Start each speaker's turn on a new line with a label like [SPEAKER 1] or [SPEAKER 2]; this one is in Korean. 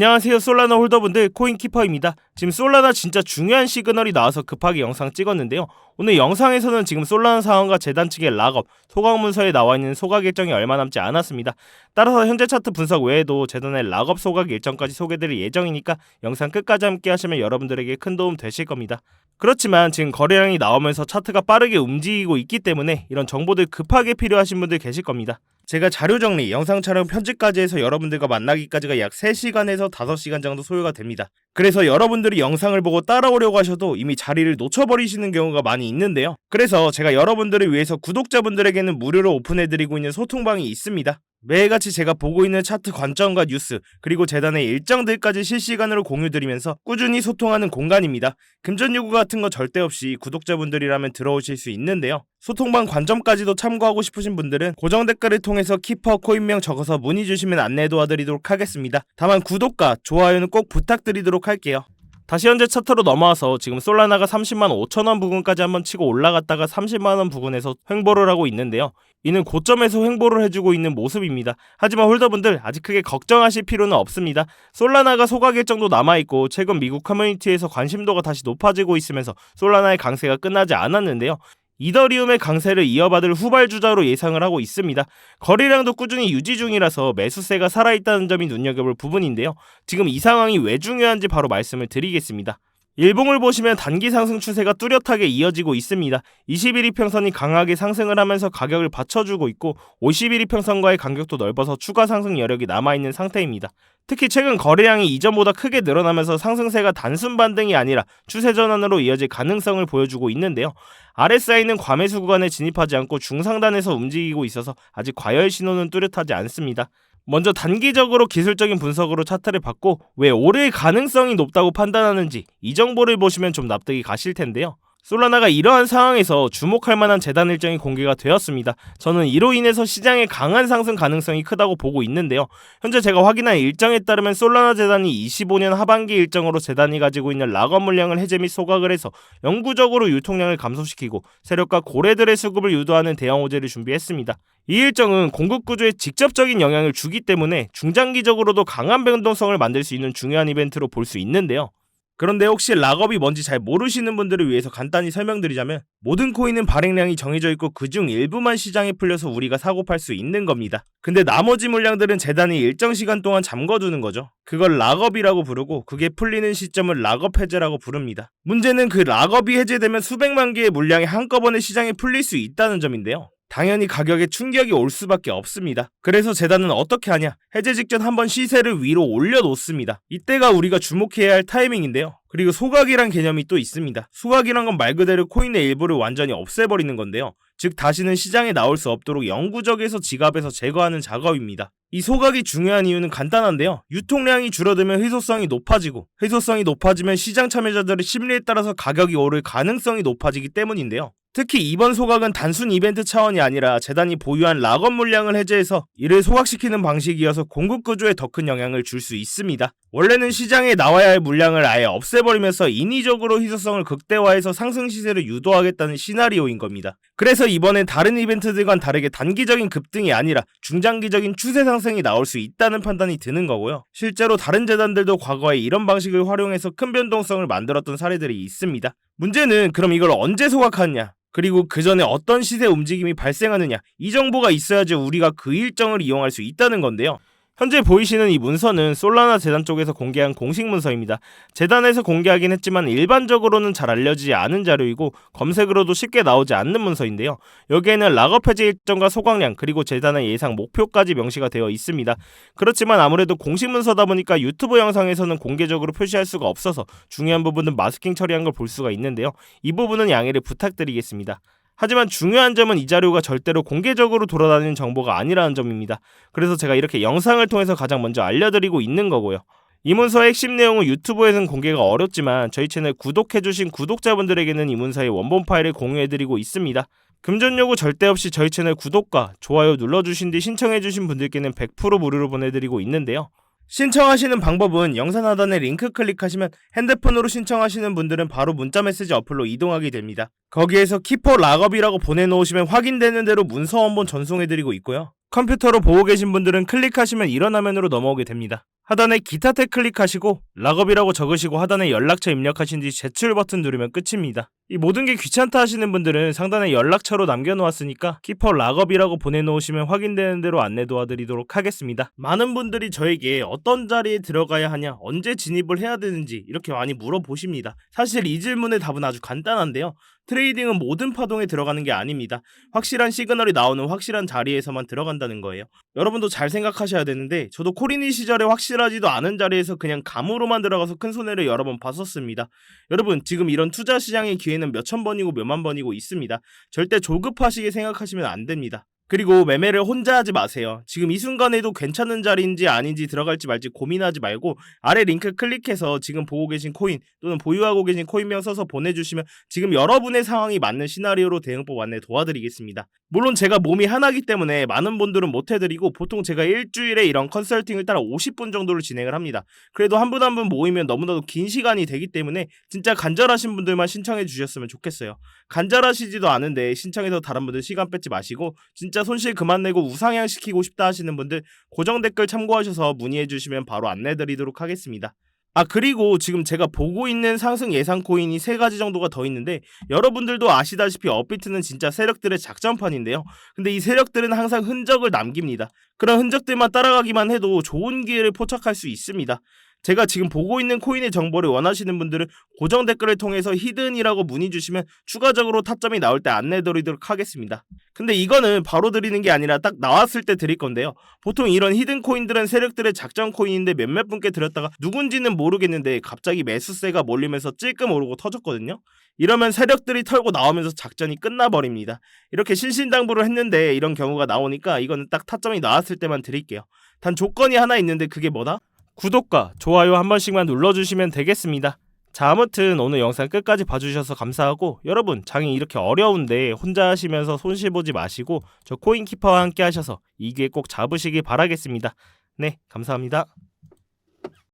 [SPEAKER 1] 안녕하세요 솔라나 홀더분들 코인키퍼입니다. 지금 솔라나 진짜 중요한 시그널이 나와서 급하게 영상 찍었는데요. 오늘 영상에서는 지금 솔라나 상황과 재단 측의 락업, 소각 문서에 나와 있는 소각 일정이 얼마 남지 않았습니다. 따라서 현재 차트 분석 외에도 재단의 락업 소각 일정까지 소개드릴 예정이니까 영상 끝까지 함께 하시면 여러분들에게 큰 도움 되실 겁니다. 그렇지만 지금 거래량이 나오면서 차트가 빠르게 움직이고 있기 때문에 이런 정보들 급하게 필요하신 분들 계실 겁니다. 제가 자료 정리, 영상 촬영 편집까지 해서 여러분들과 만나기까지가 약 3시간에서 5시간 정도 소요가 됩니다. 그래서 여러분들이 영상을 보고 따라오려고 하셔도 이미 자리를 놓쳐버리시는 경우가 많이 있는데요. 그래서 제가 여러분들을 위해서 구독자분들에게는 무료로 오픈해드리고 있는 소통방이 있습니다. 매일같이 제가 보고 있는 차트 관점과 뉴스, 그리고 재단의 일정들까지 실시간으로 공유드리면서 꾸준히 소통하는 공간입니다. 금전 요구 같은 거 절대 없이 구독자분들이라면 들어오실 수 있는데요. 소통방 관점까지도 참고하고 싶으신 분들은 고정 댓글을 통해서 키퍼 코인명 적어서 문의 주시면 안내 도와드리도록 하겠습니다. 다만 구독과 좋아요는 꼭 부탁드리도록 할게요. 다시 현재 차트로 넘어와서 지금 솔라나가 30만 5천원 부근까지 한번 치고 올라갔다가 30만원 부근에서 횡보를 하고 있는데요. 이는 고점에서 횡보를 해주고 있는 모습입니다. 하지만 홀더분들 아직 크게 걱정하실 필요는 없습니다. 솔라나가 소각 일 정도 남아있고 최근 미국 커뮤니티에서 관심도가 다시 높아지고 있으면서 솔라나의 강세가 끝나지 않았는데요. 이더리움의 강세를 이어받을 후발주자로 예상을 하고 있습니다. 거래량도 꾸준히 유지 중이라서 매수세가 살아있다는 점이 눈여겨볼 부분인데요. 지금 이 상황이 왜 중요한지 바로 말씀을 드리겠습니다. 일봉을 보시면 단기 상승 추세가 뚜렷하게 이어지고 있습니다. 21일 평선이 강하게 상승을 하면서 가격을 받쳐주고 있고 51일 평선과의 간격도 넓어서 추가 상승 여력이 남아있는 상태입니다. 특히 최근 거래량이 이전보다 크게 늘어나면서 상승세가 단순 반등이 아니라 추세 전환으로 이어질 가능성을 보여주고 있는데요. RSI는 과매수 구간에 진입하지 않고 중상단에서 움직이고 있어서 아직 과열 신호는 뚜렷하지 않습니다. 먼저 단기적으로 기술적인 분석으로 차트를 봤고 왜 오를 가능성이 높다고 판단하는지 이 정보를 보시면 좀 납득이 가실 텐데요. 솔라나가 이러한 상황에서 주목할 만한 재단 일정이 공개가 되었습니다. 저는 이로 인해서 시장의 강한 상승 가능성이 크다고 보고 있는데요. 현재 제가 확인한 일정에 따르면 솔라나 재단이 25년 하반기 일정으로 재단이 가지고 있는 락업 물량을 해제 및 소각을 해서 영구적으로 유통량을 감소시키고 세력과 고래들의 수급을 유도하는 대형 호재를 준비했습니다. 이 일정은 공급 구조에 직접적인 영향을 주기 때문에 중장기적으로도 강한 변동성을 만들 수 있는 중요한 이벤트로 볼 수 있는데요. 그런데 혹시 락업이 뭔지 잘 모르시는 분들을 위해서 간단히 설명드리자면 모든 코인은 발행량이 정해져 있고 그중 일부만 시장에 풀려서 우리가 사고 팔 수 있는 겁니다. 근데 나머지 물량들은 재단이 일정 시간 동안 잠궈두는 거죠. 그걸 락업이라고 부르고 그게 풀리는 시점을 락업 해제라고 부릅니다. 문제는 그 락업이 해제되면 수백만 개의 물량이 한꺼번에 시장에 풀릴 수 있다는 점인데요. 당연히 가격에 충격이 올 수밖에 없습니다. 그래서 재단은 어떻게 하냐? 해제 직전 한번 시세를 위로 올려놓습니다. 이때가 우리가 주목해야 할 타이밍인데요. 그리고 소각이란 개념이 또 있습니다. 소각이란 건 말 그대로 코인의 일부를 완전히 없애버리는 건데요. 즉 다시는 시장에 나올 수 없도록 영구적에서 지갑에서 제거하는 작업입니다. 이 소각이 중요한 이유는 간단한데요. 유통량이 줄어들면 희소성이 높아지고 희소성이 높아지면 시장 참여자들의 심리에 따라서 가격이 오를 가능성이 높아지기 때문인데요. 특히 이번 소각은 단순 이벤트 차원이 아니라 재단이 보유한 락업 물량을 해제해서 이를 소각시키는 방식이어서 공급 구조에 더 큰 영향을 줄 수 있습니다. 원래는 시장에 나와야 할 물량을 아예 없애버리면서 인위적으로 희소성을 극대화해서 상승 시세를 유도하겠다는 시나리오인 겁니다. 그래서 이번엔 다른 이벤트들과는 다르게 단기적인 급등이 아니라 중장기적인 추세 상승이 나올 수 있다는 판단이 드는 거고요. 실제로 다른 재단들도 과거에 이런 방식을 활용해서 큰 변동성을 만들었던 사례들이 있습니다. 문제는 그럼 이걸 언제 소각하느냐? 그리고 그 전에 어떤 시세 움직임이 발생하느냐 이 정보가 있어야지 우리가 그 일정을 이용할 수 있다는 건데요. 현재 보이시는 이 문서는 솔라나 재단 쪽에서 공개한 공식 문서입니다. 재단에서 공개하긴 했지만 일반적으로는 잘 알려지지 않은 자료이고 검색으로도 쉽게 나오지 않는 문서인데요. 여기에는 락업 해제 일정과 소각량 그리고 재단의 예상 목표까지 명시가 되어 있습니다. 그렇지만 아무래도 공식 문서다 보니까 유튜브 영상에서는 공개적으로 표시할 수가 없어서 중요한 부분은 마스킹 처리한 걸 볼 수가 있는데요. 이 부분은 양해를 부탁드리겠습니다. 하지만 중요한 점은 이 자료가 절대로 공개적으로 돌아다니는 정보가 아니라는 점입니다. 그래서 제가 이렇게 영상을 통해서 가장 먼저 알려드리고 있는 거고요. 이 문서의 핵심 내용은 유튜브에서는 공개가 어렵지만 저희 채널 구독해주신 구독자분들에게는 이 문서의 원본 파일을 공유해드리고 있습니다. 금전 요구 절대 없이 저희 채널 구독과 좋아요 눌러주신 뒤 신청해주신 분들께는 100% 무료로 보내드리고 있는데요. 신청하시는 방법은 영상 하단에 링크 클릭하시면 핸드폰으로 신청하시는 분들은 바로 문자 메시지 어플로 이동하게 됩니다. 거기에서 키퍼 락업이라고 보내놓으시면 확인되는 대로 문서 원본 전송해드리고 있고요. 컴퓨터로 보고 계신 분들은 클릭하시면 이런 화면으로 넘어오게 됩니다. 하단에 기타 탭 클릭하시고 락업이라고 적으시고 하단에 연락처 입력하신 뒤 제출 버튼 누르면 끝입니다. 이 모든 게 귀찮다 하시는 분들은 상단에 연락처로 남겨놓았으니까 키퍼 락업이라고 보내놓으시면 확인되는 대로 안내 도와드리도록 하겠습니다. 많은 분들이 저에게 어떤 자리에 들어가야 하냐, 언제 진입을 해야 되는지 이렇게 많이 물어보십니다. 사실 이 질문의 답은 아주 간단한데요. 트레이딩은 모든 파동에 들어가는 게 아닙니다. 확실한 시그널이 나오는 확실한 자리에서만 들어간다는 거예요. 여러분도 잘 생각하셔야 되는데 저도 코리니 시절에 확실하지도 않은 자리에서 그냥 감으로만 들어가서 큰 손해를 여러 번 봤었습니다. 여러분 지금 이런 투자 시장의 기회는 몇천 번이고 몇만 번이고 있습니다. 절대 조급하시게 생각하시면 안 됩니다. 그리고 매매를 혼자 하지 마세요. 지금 이 순간에도 괜찮은 자리인지 아닌지 들어갈지 말지 고민하지 말고 아래 링크 클릭해서 지금 보고 계신 코인 또는 보유하고 계신 코인명 써서 보내주시면 지금 여러분의 상황이 맞는 시나리오로 대응법 안내 도와드리겠습니다. 물론 제가 몸이 하나기 때문에 많은 분들은 못 해드리고 보통 제가 일주일에 이런 컨설팅을 따라 50분 정도를 진행을 합니다. 그래도 한 분 한 분 모이면 너무나도 긴 시간이 되기 때문에 진짜 간절하신 분들만 신청해 주셨으면 좋겠어요. 간절하시지도 않은데 신청해서 다른 분들 시간 뺏지 마시고 진짜 손실 그만 내고 우상향 시키고 싶다 하시는 분들 고정 댓글 참고하셔서 문의해 주시면 바로 안내 드리도록 하겠습니다. 아 그리고 지금 제가 보고 있는 상승 예상 코인이 세 가지 정도가 더 있는데 여러분들도 아시다시피 업비트는 진짜 세력들의 작전판인데요. 근데 이 세력들은 항상 흔적을 남깁니다. 그런 흔적들만 따라가기만 해도 좋은 기회를 포착할 수 있습니다. 제가 지금 보고 있는 코인의 정보를 원하시는 분들은 고정 댓글을 통해서 히든이라고 문의 주시면 추가적으로 타점이 나올 때 안내 드리도록 하겠습니다. 근데 이거는 바로 드리는 게 아니라 딱 나왔을 때 드릴 건데요. 보통 이런 히든 코인들은 세력들의 작전 코인인데 몇몇 분께 드렸다가 누군지는 모르겠는데 갑자기 매수세가 몰리면서 찔끔 오르고 터졌거든요. 이러면 세력들이 털고 나오면서 작전이 끝나버립니다. 이렇게 신신당부를 했는데 이런 경우가 나오니까 이거는 딱 타점이 나왔을 때만 드릴게요. 단 조건이 하나 있는데 그게 뭐다? 구독과 좋아요 한 번씩만 눌러주시면 되겠습니다. 자 아무튼 오늘 영상 끝까지 봐주셔서 감사하고 여러분 장이 이렇게 어려운데 혼자 하시면서 손실 보지 마시고 저 코인키퍼와 함께 하셔서 이 기회 꼭 잡으시길 바라겠습니다. 네 감사합니다.